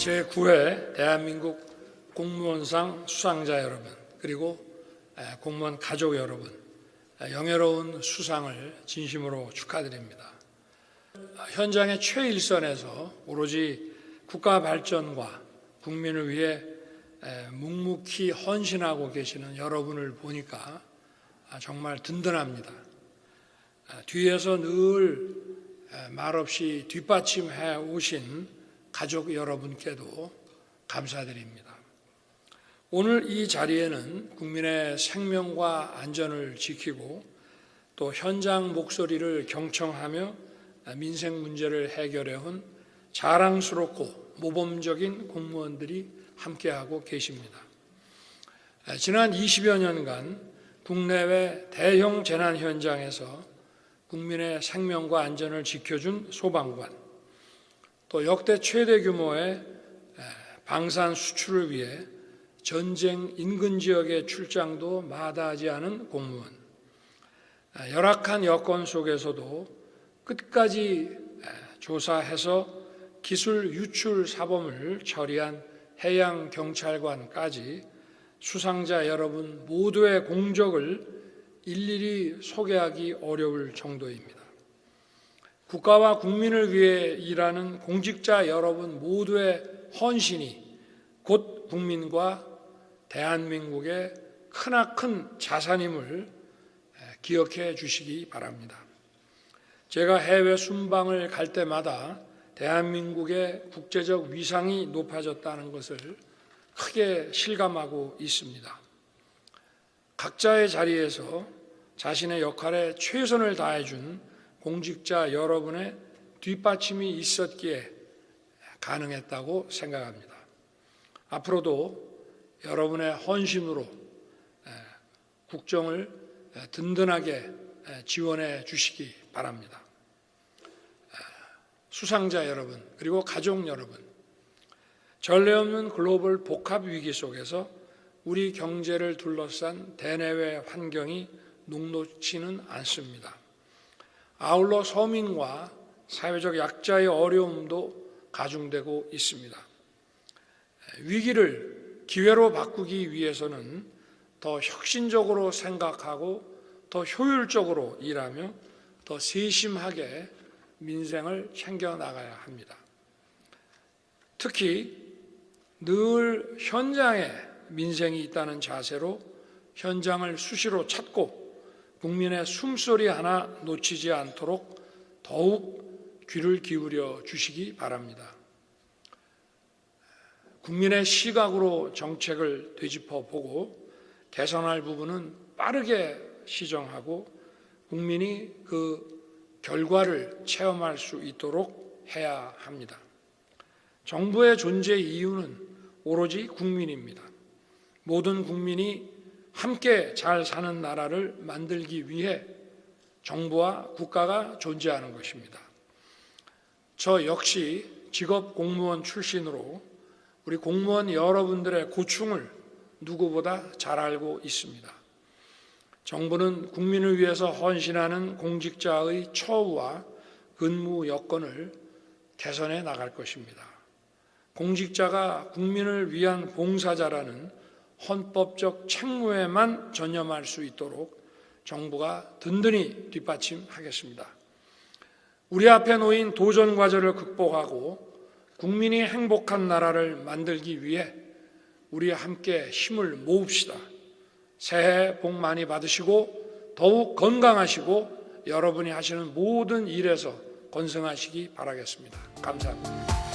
제9회 대한민국 공무원상 수상자 여러분 그리고 에, 공무원 가족 여러분 에, 영예로운 수상을 진심으로 축하드립니다. 현장의 최일선에서 오로지 국가 발전과 국민을 위해 에, 묵묵히 헌신하고 계시는 여러분을 보니까 아, 정말 든든합니다. 아, 뒤에서 늘 에, 말없이 뒷받침해 오신 가족 여러분께도 감사드립니다. 오늘 이 자리에는 국민의 생명과 안전을 지키고 또 현장 목소리를 경청하며 민생 문제를 해결해 온 자랑스럽고 모범적인 공무원들이 함께하고 계십니다. 지난 20여 년간 국내외 대형 재난 현장에서 국민의 생명과 안전을 지켜준 소방관, 또 역대 최대 규모의 방산 수출을 위해 전쟁 인근 지역의 출장도 마다하지 않은 공무원, 열악한 여건 속에서도 끝까지 조사해서 기술 유출 사범을 처리한 해양 경찰관까지 수상자 여러분 모두의 공적을 일일이 소개하기 어려울 정도입니다. 국가와 국민을 위해 일하는 공직자 여러분 모두의 헌신이 곧 국민과 대한민국의 크나큰 자산임을 기억해 주시기 바랍니다. 제가 해외 순방을 갈 때마다 대한민국의 국제적 위상이 높아졌다는 것을 크게 실감하고 있습니다. 각자의 자리에서 자신의 역할에 최선을 다해준 공직자 여러분의 뒷받침이 있었기에 가능했다고 생각합니다. 앞으로도 여러분의 헌신으로 국정을 든든하게 지원해 주시기 바랍니다. 수상자 여러분, 그리고 가족 여러분, 전례 없는 글로벌 복합 위기 속에서 우리 경제를 둘러싼 대내외 환경이 녹록치는 않습니다. 아울러 서민과 사회적 약자의 어려움도 가중되고 있습니다. 위기를 기회로 바꾸기 위해서는 더 혁신적으로 생각하고 더 효율적으로 일하며 더 세심하게 민생을 챙겨나가야 합니다. 특히 늘 현장에 민생이 있다는 자세로 현장을 수시로 찾고 국민의 숨소리 하나 놓치지 않도록 더욱 귀를 기울여 주시기 바랍니다. 국민의 시각으로 정책을 되짚어 보고 개선할 부분은 빠르게 시정하고 국민이 그 결과를 체험할 수 있도록 해야 합니다. 정부의 존재 이유는 오로지 국민입니다. 모든 국민이 함께 잘 사는 나라를 만들기 위해 정부와 국가가 존재하는 것입니다. 저 역시 직업 공무원 출신으로 우리 공무원 여러분들의 고충을 누구보다 잘 알고 있습니다. 정부는 국민을 위해서 헌신하는 공직자의 처우와 근무 여건을 개선해 나갈 것입니다. 공직자가 국민을 위한 봉사자라는 헌법적 책무에만 전념할 수 있도록 정부가 든든히 뒷받침하겠습니다. 우리 앞에 놓인 도전 과제를 극복하고 국민이 행복한 나라를 만들기 위해 우리 함께 힘을 모읍시다. 새해 복 많이 받으시고 더욱 건강하시고 여러분이 하시는 모든 일에서 건승하시기 바라겠습니다. 감사합니다.